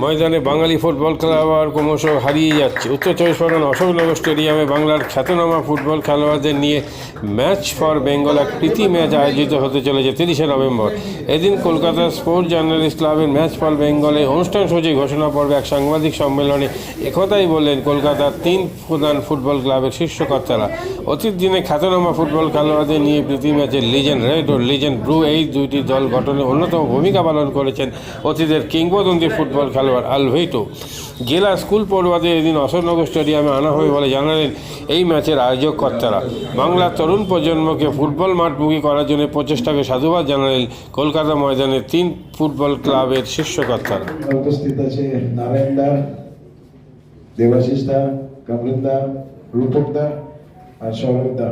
ময়দানে বাঙালি ফুটবল খেলোয়াড় ক্রমশ হারিয়ে যাচ্ছে। উত্তর চব্বিশ পরগনা অশোকনগর স্টেডিয়ামে বাংলার খ্যাতনামা ফুটবল খেলোয়াড়দের নিয়ে ম্যাচ ফর বেঙ্গল এক প্রীতি ম্যাচ আয়োজিত হতে চলেছে তিরিশে নভেম্বর। এদিন কলকাতা স্পোর্টস জার্নালিস্ট ক্লাবের ম্যাচ ফর বেঙ্গলে অনুষ্ঠান সূচি, ঘোষণা পর্বে এক সাংবাদিক সম্মেলনে একথাই বললেন কলকাতার তিন প্রধান ফুটবল ক্লাবের শীর্ষকর্তারা অতীত দিনে খ্যাতনামা ফুটবল খেলোয়াড়দের নিয়ে প্রীতি ম্যাচের লিজেন্ড রেড ও লিজেন্ড ব্লু এই দুইটি দল গঠনে অন্যতম ভূমিকা পালন করেছেন অতীতের কিংবদন্তি ফুটবল খেলোয়াড় আলভেটো জেলা স্কুল পড়ুয়াদের এদিন অশোকনগর স্টেডিয়ামে আনা হবে বলে জানালেন এই ম্যাচের আয়োজক কর্তারা বাংলার তরুণ প্রজন্মকে ফুটবল মাঠমুখী করার জন্য প্রচেষ্টাকে সাধুবাদ জানালেন কলকাতা ময়দানের তিন ফুটবল ক্লাবের শীর্ষকর্তারা। উপস্থিত আছে নারায়ণ দা, দেবাশিস দা, কমলেন দা, রূপক দা আর সৌরভ দা।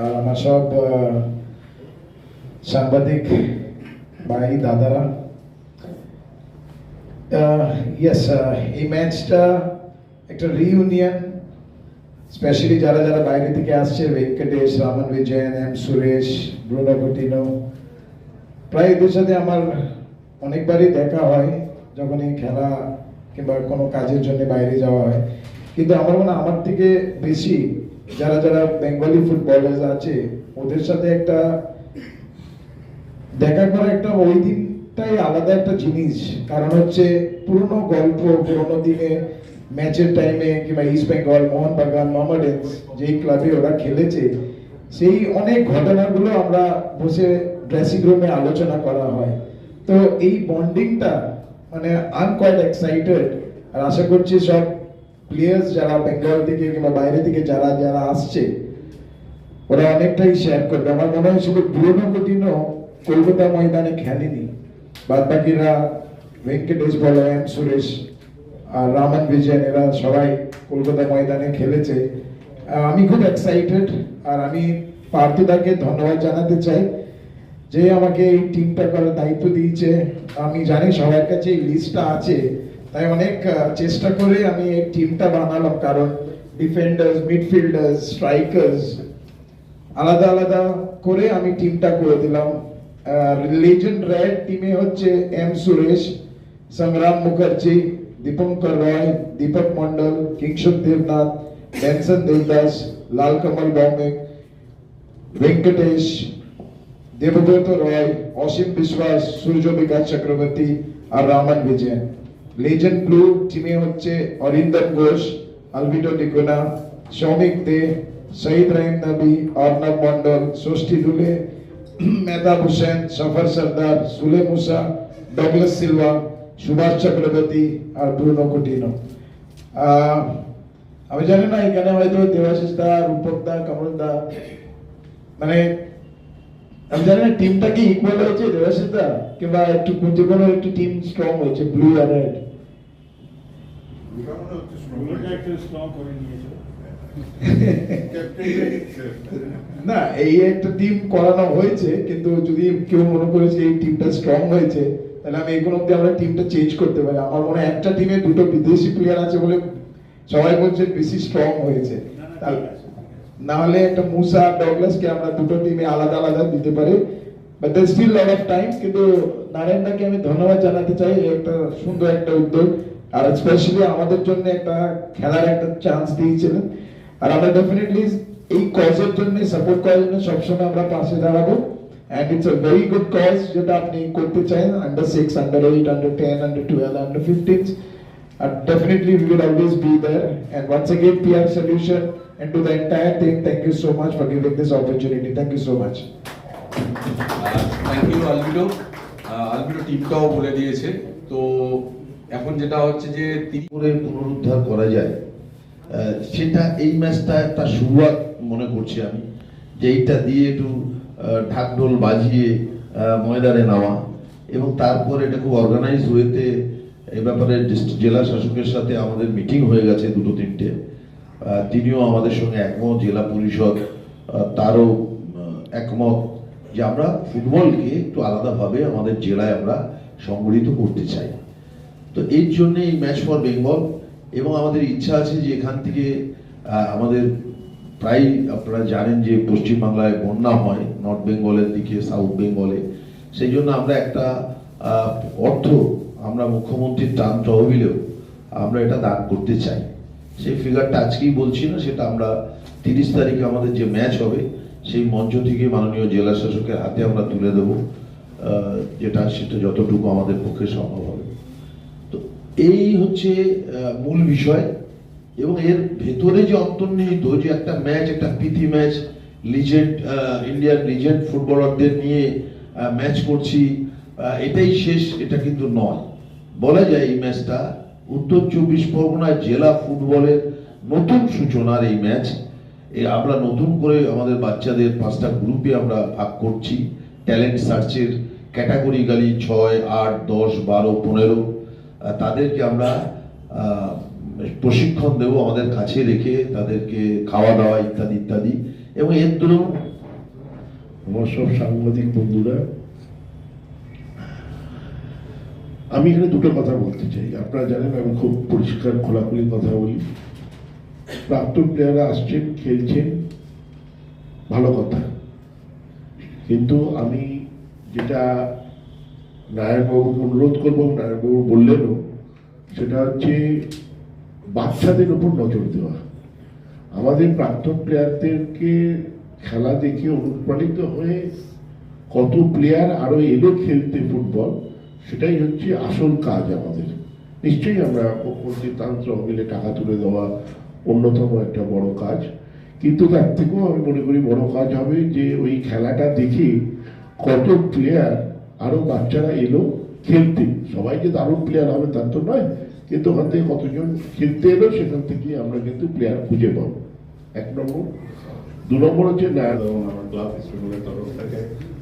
আর আমার সব সাংবাদিক ভাই, দাদারা ইয়েস এই ম্যাচটা একটা রিইউনিয়ন স্পেশালি যারা যারা বাইরে থেকে আসছে Venkatesh Raman Vijayan M Suresh Bruno Coutinho প্রায় এদের সাথে আমার অনেকবারই দেখা হয়, যখন এই খেলা কিংবা কোনো কাজের জন্য বাইরে যাওয়া হয়। কিন্তু আমার মনে আমার থেকে বেশি যারা যারা বেঙ্গলি ফুটবলার আছে, ওদের সাথে একটা দেখা করা একটা ওই দিনটাই আলাদা একটা জিনিস, কারণ হচ্ছে পুরনো গল্প, পুরনো দিনে ম্যাচের টাইমে কিংবা ইস্ট বেঙ্গল মোহনবাগান মোহামেডান্স যেই ক্লাবে ওরা খেলেছে, সেই অনেক ঘটনাগুলো আমরা বসে ড্রেসিং রুমে আলোচনা করা হয়। তো এই বন্ডিংটা মানে আই এক্সাইটেড আর আশা করছি সব প্লেয়ার্স যারা বেঙ্গল থেকে কিংবা বাইরে থেকে যারা যারা আসছে, ওরা অনেকটাই শেয়ার করবে। আমার মনে হয় শুধু পুরোনো কোটিনও কলকাতা ময়দানে খেলেনি। বাদ বাকিরা ভেঙ্কটেশ বলো এম সুরেশ আর রামান বিজয়ন এরা সবাই কলকাতা ময়দানে খেলেছে। আমি খুব এক্সাইটেড আর আমি পার্থদাকে ধন্যবাদ জানাতে চাই যে আমাকে এই টিমটা করার দায়িত্ব দিয়েছে। আমি জানি সবার কাছে এই লিস্টটা আছে, তাই অনেক চেষ্টা করে আমি এই টিমটা বানালাম, কারণ ডিফেন্ডার্স মিডফিল্ডার্স স্ট্রাইকার্স আলাদা আলাদা করে আমি টিমটা করে দিলাম। লেজেন্ড রেড টিমে হচ্ছে এম সুরেশ, সংগ্রাম মুখার্জি, দীপঙ্কর রয়, দীপক মন্ডল কিংশুক দেবনাথ বেনসন দেবদাস লাল কমল ভৌমিক ভেঙ্কটেশ, দেবব্রত রয়, অসীম বিশ্বাস, সূর্য বিকাশ চক্রবর্তী আর রামান বিজয়ন লেজেন্ড ব্লু টিমে হচ্ছে অরিন্দম ঘোষ আলবিটো ডিকোনা সৌমিক দে, শহীদ রহিম নবী, অর্ণব মন্ডল ষষ্ঠী দুলে Mehtab Hossain Safar Sardar Sule Musa Douglas Silva Subhash Chakraborty আর ব্রুনো কুটিনো। আহ, আমি জানি না এখানে হয়তো দেবাশিস দা রূপক দা কমল দা। মানে আমি জানি না টিমটা কি ইকুয়াল হয়েছে দেবাশিস দা কিংবা একটু যে কোনো একটু টিম স্ট্রং হয়েছে ব্লু আর রেড না, এই একটা টিম করানো হয়েছে, কিন্তু যদি কেউ মনে করে যে এই টিমটা স্ট্রং হয়েছে, তাহলে আমি অব্দি আমরা টিমটা চেঞ্জ করতে পারি। আমার মনে হয় একটা টিমে দুটো বিদেশি প্লেয়ার আছে বলে সবাই বলছে বেশি স্ট্রং হয়েছে। না হলে একটা মুসা ডগলাসকে আমরা দুটো টিমে আলাদা আলাদা দিতে পারি। But there still lot of time কিন্তু নারায়ণদাকে আমি ধন্যবাদ জানাতে চাই একটা সুন্দর একটা উদ্যোগ। আর স্পেশালি আমাদের জন্য একটা খেলার একটা চান্স দিয়েছিলেন। আর আমরা ডেফিনেটলি এই কজের জন্য সাপোর্ট করার জন্য সবসময় আমরা পাশে দাঁড়াবো and it's a very good cause যেটা আপনি করতে চান under six under eight under ten under twelve under fifteen And definitely we will always be there. And once again, PR Solution and to the entire team, thank you so much for giving this opportunity. Thank you so much. Thank you আলবিডো আলবিডো টিমটাও বলে দিয়েছে তো এখন যেটা হচ্ছে যে তিনি পুনরুদ্ধার করা যায় সেটা এই ম্যাচটা একটা শুরুয়াত মনে করছি আমি, যে এইটা দিয়ে একটু ঢাকঢোল বাজিয়ে ময়দানে নামা। এবং তারপর এটা খুব অর্গানাইজ হয়েতে এই ব্যাপারে জেলা শাসকের সাথে আমাদের মিটিং হয়ে গেছে দুটো তিনটে। তিনিও আমাদের সঙ্গে একমত, জেলা পরিষদ তারও একমত যে আমরা ফুটবলকে একটু আলাদাভাবে আমাদের জেলায় আমরা সংগঠিত করতে চাই। তো এর জন্য এই ম্যাচ ফর বেঙ্গল এবং আমাদের ইচ্ছা আছে যে এখান থেকে আমাদের প্রায় আপনারা জানেন যে পশ্চিমবাংলায় বন্যা হয়, নর্থ বেঙ্গলের দিকে, সাউথ বেঙ্গলে। সেই জন্য আমরা একটা অর্থ আমরা মুখ্যমন্ত্রীর ত্রাণ তহবিলেও আমরা এটা দান করতে চাই। সেই ফিগারটা আজকেই বলছি না, সেটা আমরা তিরিশ তারিখে আমাদের যে ম্যাচ হবে, সেই মঞ্চ থেকে মাননীয় জেলা শাসকের হাতে আমরা তুলে দেবো যেটা, সেটা যতটুকু আমাদের পক্ষে সম্ভব হবে। এই হচ্ছে মূল বিষয়। এবং এর ভেতরে যে অন্তর্নিহিত যে একটা ম্যাচ একটা প্রীতি ম্যাচ লিজেন্ড ইন্ডিয়ান লিজেন্ড ফুটবলারদের নিয়ে ম্যাচ করছি এটাই শেষ, এটা কিন্তু নয়। বলা যায় এই ম্যাচটা উত্তর চব্বিশ পরগনা জেলা ফুটবলের নতুন সূচনার এই ম্যাচ আমরা নতুন করে আমাদের বাচ্চাদের পাঁচটা গ্রুপে আমরা ভাগ করছি। ট্যালেন্ট সার্চের ক্যাটাগরিক্যালি ছয়, আট, দশ, বারো, পনেরো। তাদেরকে আমরা প্রশিক্ষণ দেব আমাদের কাছে রেখে, তাদেরকে খাওয়া দাওয়া ইত্যাদি ইত্যাদি। এবং এর দরুন আমার সব সাংবাদিক বন্ধুরা, আমি এখানে দুটো কথা বলতে চাই। আপনারা জানেন আমি খুব পরিষ্কার, খোলাখুলি কথা বলি। প্রাক্তন প্লেয়াররা আসছেন, খেলছেন, ভালো কথা। কিন্তু আমি যেটা নারায়ণবাবুকে অনুরোধ করব, নারায়ণবাবু বললেনও, সেটা হচ্ছে বাচ্চাদের উপর নজর দেওয়া। আমাদের প্রাক্তন প্লেয়ারদেরকে খেলা দেখে অনুপ্রাণিত হয়ে কত প্লেয়ার আরও এলো খেলতে ফুটবল, সেটাই হচ্ছে আসল কাজ আমাদের। নিশ্চয়ই আমরা মুখ্যমন্ত্রী তান্ত্র মিলে টাকা তুলে দেওয়া অন্যতম একটা বড় কাজ। কিন্তু তার থেকেও আমি মনে করি বড় কাজ হবে যে ওই খেলাটা দেখে কত প্লেয়ার আরও বাচ্চারা এলো খেলতে। সবাই যে দারুণ প্লেয়ার হবে, তার তো নয়, কিন্তু ওখান থেকে কতজন খেলতে এলো, সেখান থেকে আমরা কিন্তু প্লেয়ার খুঁজে পাবো। এক নম্বর। দু নম্বর হচ্ছে আমার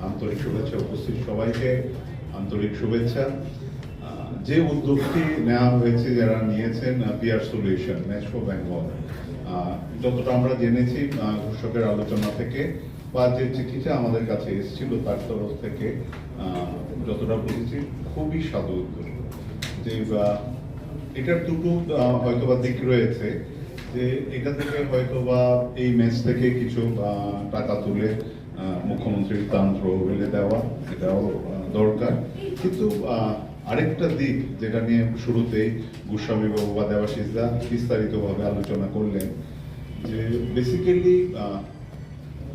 আন্তরিক শুভেচ্ছা উপস্থিত সবাইকে। আন্তরিক শুভেচ্ছা। যে উদ্যোগটি নেওয়া হয়েছে, যারা নিয়েছেন পিয়ার সলিউশন ফর বেঙ্গল যতটা আমরা জেনেছি ঘোষকের আলোচনা থেকে বা যে চিঠিটা আমাদের কাছে এসেছিল তার তরফ থেকে যতটা বুঝেছি খুবই সাধু যে এটার দুটো আহ, হয়তোবা দিক রয়েছে যে এটা থেকে হয়তোবা এই ম্যাচ থেকে কিছু টাকা তুলে মুখ্যমন্ত্রীর তান্ত্র বেলে দেওয়া এটাও দরকার। কিন্তু আরেকটা দিক যেটা নিয়ে শুরুতেই গোস্বামী বাবু বা দেবাশিসদা বিস্তারিতভাবে আলোচনা করলেন, যে বেসিক্যালি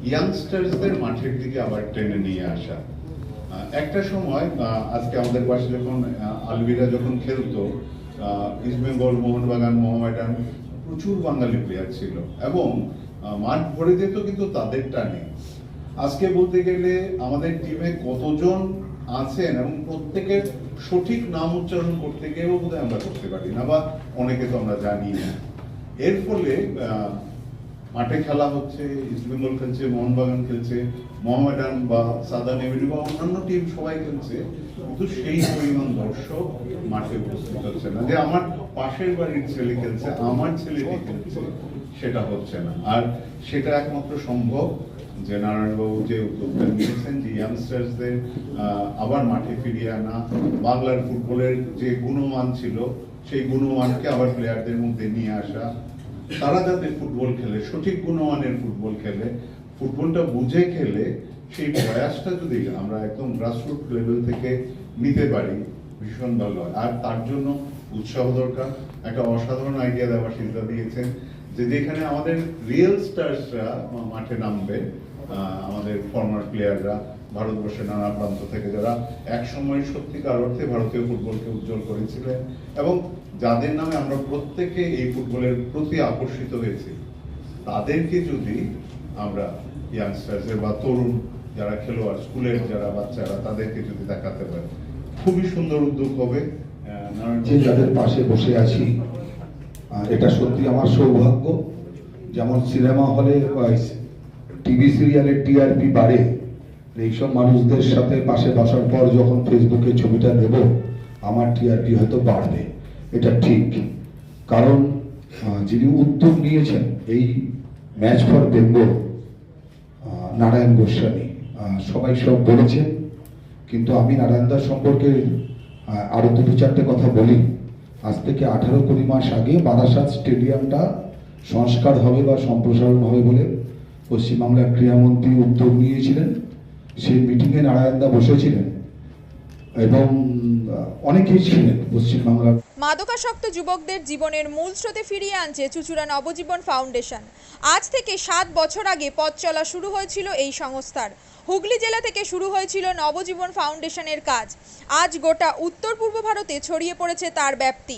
ইয়াংস্টার্সদের মাঠের দিকে আবার টেনে নিয়ে আসা। একটা সময় আজকে আমাদের পাশে যখন আলবিরা যখন খেলতো ইস্টবেঙ্গল মোহনবাগান, মোহামেডান, প্রচুর বাঙালি প্লেয়ার ছিল এবং মাঠ ভরে যেত কিন্তু তাদের টানে আজকে বলতে গেলে আমাদের টিমে কতজন আছেন এবং প্রত্যেকের সঠিক নাম উচ্চারণ করতে গিয়েও বোধহয় আমরা করতে পারি না, বা অনেকে তো আমরা জানি না। এর ফলে মাঠে খেলা হচ্ছে ইস্টবেঙ্গল খেলছে, মোহনবাগান খেলছে, মোহামেডান বা সাদান এভিনিউ বা অন্যান্য টিম সবাই খেলছে, কিন্তু সেই পরিমাণ দর্শক মাঠে উপস্থিত হচ্ছে না। যে আমার পাশের বাড়ির ছেলে খেলছে, আমার ছেলেটি খেলছে, সেটা হচ্ছে না। আর সেটা একমাত্র সম্ভব যে নারায়ণবাবু যে উদ্যোগটা নিয়েছেন যে ইয়াংস্টার্সদের আবার মাঠে ফিরিয়ে আনা, বাংলার ফুটবলের যে গুণমান ছিল, সেই গুণমানকে আবার প্লেয়ারদের মধ্যে নিয়ে আসা, তারা যাতে ফুটবল খেলে, সঠিক গুণমানের ফুটবল খেলে, ফুটবলটা বুঝে খেলে, সেই প্রয়াসটা যদি আমরা একদম গ্রাসরুট লেভেল থেকে নিতে পারি, ভীষণ ভালো হয়। আর তার জন্য উৎসাহ দরকার। একটা অসাধারণ আইডিয়া দেওয়ার চিন্তা দিয়েছেন যে যেখানে আমাদের রিয়েল স্টার্সরা মাঠে নামবে আমাদের ফর্মার প্লেয়াররা ভারতবর্ষের নানা প্রান্ত থেকে যারা এক সময় সত্যিকার অর্থে ভারতীয় ফুটবলকে উজ্জ্বল করেছিলেন এবং যাদের নামে আমরা প্রত্যেকে এই ফুটবলের প্রতি আকর্ষিত হয়েছি তাদেরকে যদি আমরা ইয়াংস্টার্সের বা তরুণ যারা খেলোয়াড় স্কুলের যারা বাচ্চারা তাদেরকে যদি দেখাতে পারে খুবই সুন্দর উদ্যোগ হবে। যে যাদের পাশে বসে আছি এটা সত্যি আমার সৌভাগ্য। যেমন সিনেমা হলে টিভি সিরিয়ালের টিআরপি বাড়ে এইসব মানুষদের সাথে পাশে বসার পর যখন ফেসবুকে ছবিটা দেব আমার টিআরপি হয়তো বাড়বে। এটা ঠিক। কারণ যিনি উদ্যোগ নিয়েছেন এই match for Bengal Narayan Goswami সবাই সব বলেছেন। কিন্তু আমি নারায়ণদার সম্পর্কে আহ, আরও দুটো চারটে কথা বলি। আজ থেকে আঠারো কুড়ি মাস আগে বারাসাত স্টেডিয়ামটা সংস্কার হবে বা সম্প্রসারণ হবে বলে পশ্চিমবাংলার ক্রীড়ামন্ত্রী উদ্যোগ নিয়েছিলেন। সেই মিটিংয়ে নারায়ণদা বসেছিলেন এবং অনেকেই ছিলেন পশ্চিমবাংলার। মাদকাসক্ত যুবকদের জীবনের মূল স্রোতে ফিরিয়ে আনছে চুচুড়া নবজীবন ফাউন্ডেশন। আজ থেকে সাত বছর আগে পথ চলা শুরু হয়েছিল এই সংস্থার। হুগলি জেলা থেকে শুরু হয়েছিল নবজীবন ফাউন্ডেশনের কাজ। আজ গোটা উত্তর পূর্ব ভারতে ছড়িয়ে পড়েছে তার ব্যাপ্তি।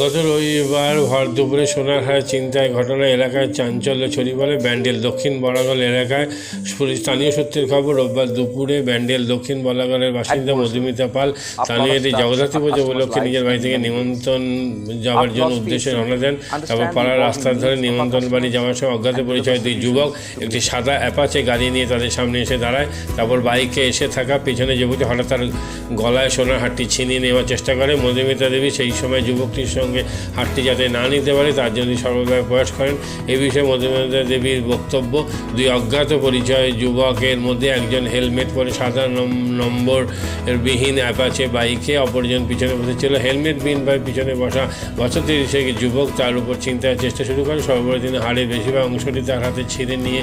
গত রবিবার ভর দুপুরে সোনারহাট চিন্তায় ঘটনা এলাকায় চাঞ্চল্য ছড়িয়ে পড়ে ব্যান্ডেল। দক্ষিণ বলাগল এলাকায় পুলিশ স্থানীয় সূত্রের খবর রোববার দুপুরে ব্যান্ডেল দক্ষিণ বলাগলের বাসিন্দা মধুমিতা পাল স্থানীয় এটি জগদ্ধাত্রী পুজো উপলক্ষে নিজের বাড়ি থেকে নিমন্ত্রণ যাওয়ার জন্য উদ্দেশ্যে রওনা দেন তারপর পাড়ার রাস্তার ধরে নিমন্ত্রণ বাড়ি যাওয়ার সময় অজ্ঞাত পরিচয় দুই যুবক একটি সাদা অ্যাপাচে গাড়ি নিয়ে তাদের সামনে এসে দাঁড়ায় তারপর বাইকে এসে থাকা পেছনে যুবকটি হঠাৎ তার গলায় সোনার হাটটি ছিনিয়ে নেওয়ার চেষ্টা করে। মধুমিতা দেবী সেই সময় যুবকটির সঙ্গে হাটটি যাতে না নিতে পারে, তার জন্য সর্বদা প্রয়াস করেন। এ বিষয়ে মধুমিতা দেবীর বক্তব্য, দুই অজ্ঞাত পরিচয় যুবকের মধ্যে একজন হেলমেট পরে সাদা নম্বর বিহীন অ্যাপাচে বাইকে অপরজন পিছনে বসেছিল হেলমেট বিহীন বাইক পিছনে বসা বছর তিরিশে যুবক তার উপর চিন্তার চেষ্টা শুরু করে। সর্বোপরি তিনি হাড়ের বেশিরভাগ অংশটি তার হাতে ছিঁড়ে নিয়ে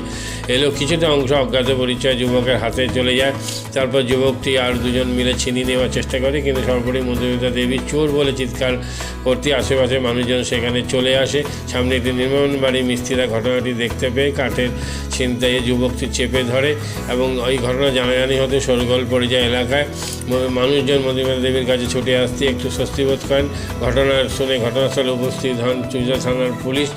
এলো। কিছুটা অংশ অজ্ঞাত পরিচয় যুবকের হাতে চলে যায়। তারপর যুবকটি আর দুজন মিলে ছিনিয়ে নেওয়ার চেষ্টা করে, কিন্তু সর্বোপরি মধুমিতা দেবী চোর বলে চিৎকার করতে আশেপাশে মানুষজন সেখানে চলে আসে। সামনে একটি নির্মাণ বাড়ি, মিস্ত্রিরা ঘটনাটি দেখতে পেয়ে কাঠের ছিনতাইয়ে যুবকটি চেপে ধরে এবং ওই ঘটনা জানাজানি হতে সরগোল পড়ে যায় এলাকায়। মানুষজন মধুমিতা দেবীর কাছে ছুটে আসতে একটু স্বস্তিবোধ করেন। ঘটনা শুনে ঘটনাস্থলে উপস্থিত হন চুজা থানার পুলিশ।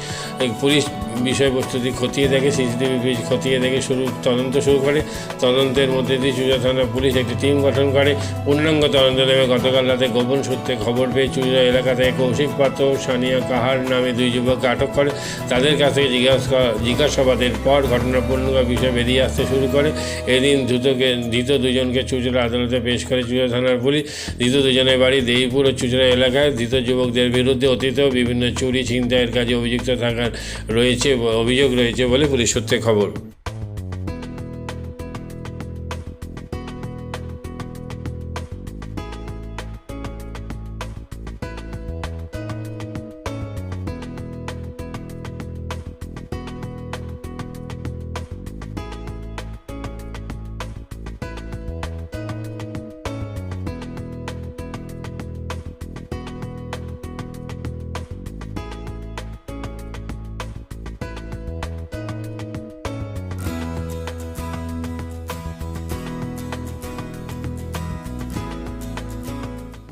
পুলিশ বিষয়বস্তুটি খতিয়ে দেখে, সিসিটিভি পেজ খতিয়ে দেখে শুরু, তদন্ত শুরু করে, তদন্তের মধ্যে দিয়ে চুজা থানা পুলিশ একটি টিম গঠন করে। পূর্ণাঙ্গ তদন্ত নেমে গতকাল রাতে গোপন সূত্রে খবর পেয়ে চুজা এলাকা থেকে কৌশিক পাত্র সানিয়া কাহার নামে দুই যুবককে আটক করে। তাদের কাছ থেকে জিজ্ঞাসা জিজ্ঞাসাবাদের পর ঘটনার পূর্ণাঙ্গ বিষয় বেরিয়ে আসতে শুরু করে। এদিন দ্রুতকে ধৃত দুজনকে চুচড়া আদালতে পেশ করে চুচড়া থানার পুলিশ। ধৃত দুজনের বাড়ি দেইপুর ও চুচড়া এলাকায়। ধৃত যুবকদের বিরুদ্ধে অতীতেও বিভিন্ন চুরি ছিনতাইয়ের কাজে অভিযুক্ত থাকার রয়েছে। অভিযোগ রয়েছে বলে পুলিশ সূত্রে খবর।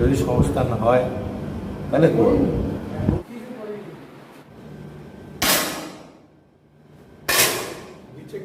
যদি সংস্থান হয় তাহলে করব নিচে